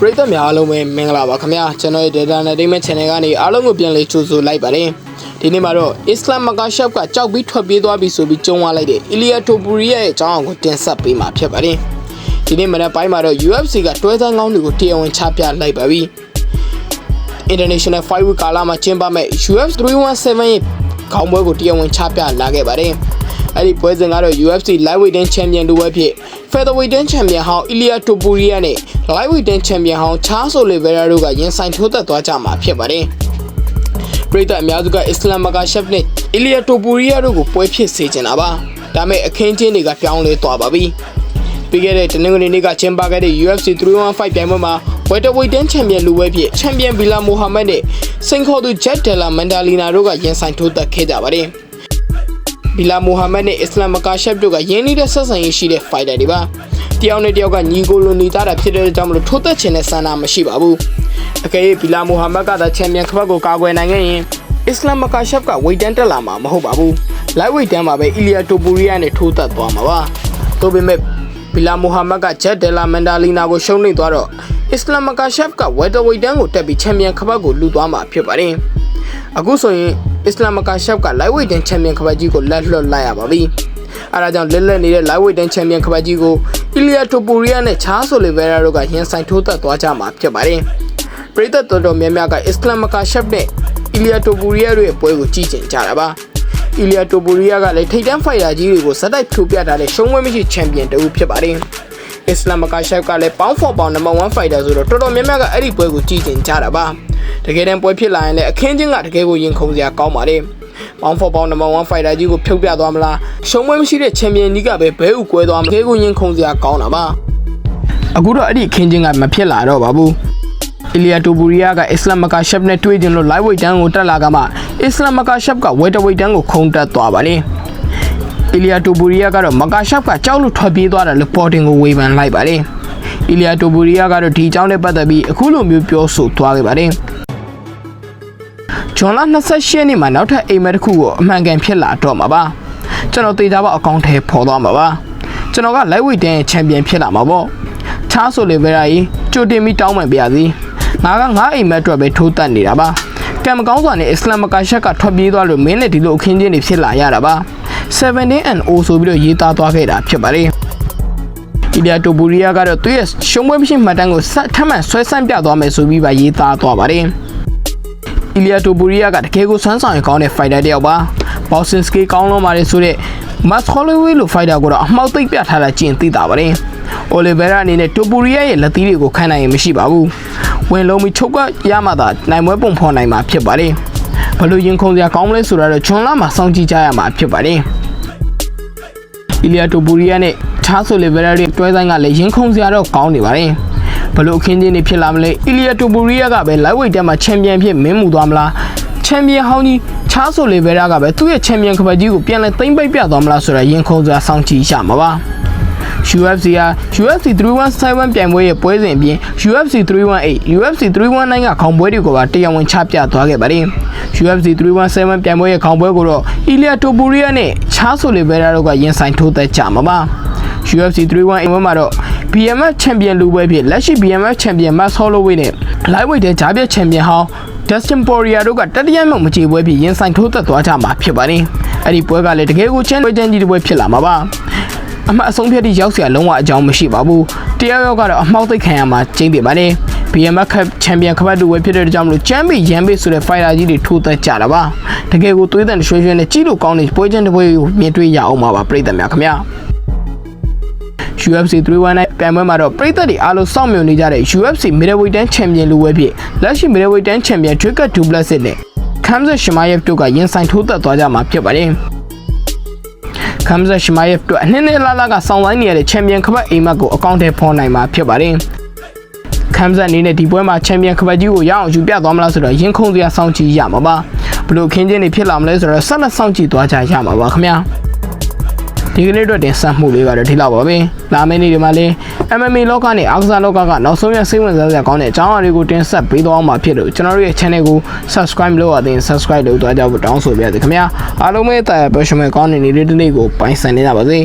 ပရိသတ်များအားလုံးပဲမင်္ဂလာပါခင်ဗျာကျွန်တော်ရဲ့ Data Entertainment Channel ကနေအားလုံးကိုပြန်လည်ကြိုဆိုလိုက်ပါတယ်ဒီနေ့မှာတော့ Islam Maka Shop ကကြောက်ပြီးထွက်ပြေးသွားပြီဆိုပြီးကြုံသွားလိုက်တဲ့ Ilya Topuria ရဲ့အကြောင်းအကိုတင်ဆက်ပေးမှာဖြစ်ပါတယ်ဒီနေ့မနက်ပိုင်းမှာတော့ UFC ကတွဲသန်းကောင်းတွေကိုတရားဝင်ချပြလိုက်ပါပြီ International Fight Week ကာလမှာကျင်းပမဲ့ UFC 317ရဲ့ခေါင်းပွဲကိုတရားဝင်ချပြလာခဲ့ပါတယ်အဲ့ဒီပွဲစဉ်ကတော့ UFC Lightweight Champion တို့ပဲဖြစ် Featherweight Champion ဟောင်း Ilya Topuria နဲ့ Lightweight Champion ဟောင်း Charles Oliveira တို့ကရင်ဆိုင်ထိုးသက်သွားကြမှာဖြစ်ပါတယ်ပရိသတ်အများစုကအစ္စလာမ်မကာရှက်နဲ့ Ilya Topuria တို့ကိုပွဲဖြစ်စေချင်တာပါဒါပေမဲ့အခင်းချင်းတွေကပြောင်းလဲသွားပါပြီပြီးခဲ့တဲ့တနင်္ဂနွေနေ့ကကျင်းပခဲ့တဲ့ UFC 315ပြိုင်ပွဲမှာ Welterweight Champion လူဝဲဖြစ် Champion Bilal Mohammed နဲ့စိန်ခေါ်သူ Jack Della Mandalina တို့ကရင်ဆိုင်ထိုးသက်ခဲ့ကြပါတယ် ဘီလာမိုဟာမက်နဲ့အစ္စလာမ်မကာရှက်တို့ကယင်းနေတဲ့ဆက်ဆံရေးရှိတဲ့ fighter တွေပါတယောက်နဲ့တယောက်ကညီကိုလိုနေသားတာဖြစ်တဲ့ကြောင့်မလို့ထိုးသက်ချင်တဲ့ဆန္ဒမရှိပါဘူးအကယ်၍ဘီလာမိုဟာမက်ကသာချန်ပီယံခပတ်ကိုကာကွယ်နိုင်ခဲ့ရင်အစ္စလာမ်မကာရှက်ကဝိတ်တန်းတက်လာမှာမဟုတ်ပါဘူးလိုက်ဝိတ်တန်းမှာပဲအီလီယာတိုပူရီယာနဲ့ထိုးသက်သွားမှာပါသို့ပေမဲ့ဘီလာမိုဟာမက်ကဂျက်ဒဲလာမန်ဒါလီနာကိုရှုံးနေသွားတော့အစ္စလာမ်မကာရှက်ကဝက်တာဝိတ်တန်းကိုတက်ပြီးချန်ပီယံခပတ်ကိုလူသွားမှာဖြစ်ပါတယ်အခုဆိုရင် အစ္စလာမ်မကာရှက်က lightweight တန်းချန်ပီယံခပတ်ကြီးကိုလက်လွတ်လိုက်ရပါပြီ။အဲဒါကြောင့်လက်လက်နေတဲ့ lightweight တန်းချန်ပီယံခပတ်ကြီးကို Ilya Topuria နဲ့ Charles Oliveira တို့ကရင်ဆိုင်ထိုးသက်သွားကြမှာဖြစ်ပါတယ်။ပရိသတ်တော်တော်များများကအစ္စလာမ်မကာရှက်နဲ့ Ilya Topuria တို့ရဲ့ပွဲကိုကြည့်ကျင်ကြတာပါ။ Ilya Topuria ကလည်းထိပ်တန်းဖိုင်တာကြီးတွေကိုဇက်တိုက်ဖြိုပြထားတဲ့ရှုံးဝဲမရှိချန်ပီယံတဦးဖြစ်ပါတယ်။အစ္စလာမ်မကာရှက်ကလည်း pound for pound number 1 fighter ဆိုတော့တော်တော်များများကအဲ့ဒီပွဲကိုကြည့်ကျင်ကြတာပါ တကယ်တမ်းပွဲဖြစ်လာရင်လည်းအခင်းချင်းကတကယ်ကိုရင်ခုန်စရာကောင်းပါတယ် pound for pound number 1 fighter ကြီးကိုဖြုတ်ပြသွားမလားရှုံးပွဲမရှိတဲ့ချန်ပီယံကြီးကပဲဘဲဥကွဲသွားမှာတကယ်ကိုရင်ခုန်စရာကောင်းတာပါအခုတော့အဲ့ဒီအခင်းချင်းကမဖြစ်လာတော့ပါဘူးအီလီယာတိုဘူရီယာကအစ္စလာမ်မကာရှက်နဲ့တွေ့ကြလို့ live weight တန်းကိုတက်လာကမှအစ္စလာမ်မကာရှက်က welter weight တန်းကိုခုန်တက်သွားပါတယ်အီလီယာတိုဘူရီယာကတော့မကာရှက်ကကြောက်လို့ထွက်ပြေးသွားတယ်လို့ပေါ်တင်ကိုဝေဖန်လိုက်ပါတယ်။အီလီယာတိုဘူရီယာကတော့ဒီအကြောင်းနဲ့ပတ်သက်ပြီးအခုလိုမျိုးပြောဆိုသွားခဲ့ပါတယ်။ ဂျွန်လ28ရက်နေ့မှာနောက်ထပ်အိမ်မက်တစ်ခုကိုအမှန်ကန်ဖြစ်လာတော့မှာပါ။ကျွန်တော်တေချာပေါအကောင့်ထဲပေါ်သွားမှာပါ။ကျွန်တော်က lightweight တန်းရဲ့ချန်ပီယံဖြစ်လာမှာပေါ့။ချားဆိုလေဗေရာကြီးကြိုတင်ပြီးတောင်းပန်ပြရစီ။ငါကငါအိမ်မက်အတွက်ပဲထိုးတက်နေတာပါ။ကံမကောင်းစွာနဲ့အစ္စလာမ်မကာရှက်ကထွက်ပြေးသွားလို့မင်းနဲ့ဒီလိုအခင်းချင်းတွေဖြစ်လာရတာပါ17 and O ဆိုပြီးတော့ရေးသားသွားခဲ့တာဖြစ်ပါတယ်အီလီယာတိုဘူရီယာကတော့သူ့ရဲ့ရှုံးပွဲမရှိမှတ်တမ်းကိုဆက်ထပ်မံဆွဲဆန့်ပြသွားမယ်ဆိုပြီးပါရေးသားသွားပါတယ် အီလီယာတိုဘူရီယာကတကယ်ကိုဆွမ်းဆောင်ရကောင်းတဲ့ fighter တစ်ယောက်ပါဘောက်ဆင်စကီကောင်းလုံးပါတယ်ဆိုတဲ့မတ်ခေါ်လီဝေးလို fighter ကိုတော့အမှောက်သိပ်ပြထားတာကျင်သိတာပါတယ်အိုလီဗေရာအနေနဲ့တိုပူရီယာရဲ့လက်သီးတွေကိုခံနိုင်ရင်မရှိပါဘူးဝင်လုံးပြီးချုပ်ကရမှသာနိုင်ပွဲပုံဖော်နိုင်မှာဖြစ်ပါတယ်ဘလို့ရင်ခုန်စရာကောင်းမလဲဆိုတာတော့ဂျွန်လာမှာစောင့်ကြည့်ကြရမှာဖြစ်ပါတယ်အီလီယာတိုဘူရီယာနဲ့ချားဆိုလီဗေရာရဲ့တွဲဆိုင်ကလည်းရင်ခုန်စရာတော့ကောင်းနေပါတယ် ဘလို့အခင်းချင်းတွေဖြစ်လာမလဲအီလီယာတိုဘူရီယာကပဲ lightweight တက်မှာချန်ပီယံဖြစ်မင်းမူသွားမလားချန်ပီယံဟောင်းကြီးချားဆိုလီဗေရာကပဲသူ့ရဲ့ချန်ပီယံကပတ်ကြီးကိုပြန်လဲသိမ့်ပိတ်ပြသွားမလားဆိုတာရင်ခုန်စရာစောင့်ကြည့်ရမှာပါ UFC ဟာ UFC 317ပြိုင်ပွဲရဲ့ပွဲစဉ်အပြင် UFC 318 UFC 319ကခေါင်းပွဲတွေကိုပါတရားဝင်ချပြသွားခဲ့ပါတယ်။ UFC 317ပြိုင်ပွဲရဲ့ခေါင်းပွဲကိုတော့ Ilya Topuria နဲ့ Charles Oliveira တို့ကရင်ဆိုင်ထိုးသက်ကြမှာပါ။ UFC 318ပွဲမှာတော့ BMF ချန်ပီယံလူပွဲဖြစ်လက်ရှိ BMF ချန်ပီယံ Max Holloway နဲ့ Lightweight တဲ့ဂျားပြတ်ချန်ပီယံဟောင်း Dustin Poirier တို့ကတတိယမြောက်မကြေပွဲဖြစ်ရင်ဆိုင်ထိုးသက်သွားကြမှာဖြစ်ပါတယ်။အဲ့ဒီပွဲကလည်းတကယ်ကိုချမ်းပွဲချမ်းကြီးတစ်ပွဲဖြစ်လာမှာပါ။အမှတ်အဆုံးဖြတ်ที่ရောက်เสียလုံးဝအကြောင်းမရှိပါဘူးတရားရောက်ကတော့အမှောက်သိပ်ခံရမှာကျင်းတယ်ပါလေ BMF ချန်ပီယံခပတ်တူဝဲဖြစ်တဲ့ကြောင့်မလို့ချမ်းပီရန်ဘေးဆိုတဲ့ fighter ကြီးတွေထိုးသက်ကြတာပါတကယ်ကိုသွေးတန်ရွှဲရွှဲနဲ့ကြီးလို့ကောင်းတဲ့ပွဲချင်းတစ်ပွဲကိုမြင်တွေ့ရအောင်ပါပါပြည်သက်များခင်ဗျာ UFC 319ပြိုင်ပွဲမှာတော့ပြည်သက်တွေအားလုံးစောင့်မျှော်နေကြတဲ့ UFC Middleweight တန်းချန်ပီယံလူဝဲဖြစ်လက်ရှိ Middleweight တန်းချန်ပီယံ Dricus Du Plessis နဲ့ Khamzat Chimaev တို့ကရင်ဆိုင်ထိုးသက်သွားကြမှာဖြစ်ပါတယ်ခမ်ဇာရှမိုင်ယက်တို့အနှင်းနဲ့လာလာကစောင်းတိုင်းနေရတဲ့ချန်ပီယံခပတ်အိမ်မက်ကိုအကောင့်ထဲဖော်နိုင်မှာဖြစ်ပါတယ်ခမ်ဇာအနေနဲ့ဒီပွဲမှာချန်ပီယံခပတ်ကြီးကိုရအောင်ယူပြသွားမလားဆိုတော့ရင်ခုန်စရာစောင့်ကြည့်ရမှာပါဘလို့ခင်းချင်းတွေဖြစ်လာမလဲဆိုတော့ဆက်လက်စောင့်ကြည့်သွားကြရမှာပါခင်ဗျာ ဒီကနေ့အတွက်တင်ဆက်မှုလေးကတော့ဒီလောက်ပါပဲလာမယ့်နေ့ဒီမှာလည်း MMA လောကနဲ့အားကစားလောကကနောက်ဆုံးရစိတ်ဝင်စားစရာကောင်းတဲ့အကြောင်းအရာတွေကိုတင်ဆက်ပေးသွားမှာဖြစ်လို့ကျွန်တော်တို့ရဲ့ channel ကို subscribe လုပ်ရတဲ့ subscribe လုပ်သွားကြဖို့တောင်းဆိုပါရစေခင်ဗျာအားလုံးပဲတာယာပျော်ရွှင်မဲ့ကောင်းတဲ့နေ့လေးတစ်နေ့ကိုပိုင်ဆိုင်နေကြပါစေ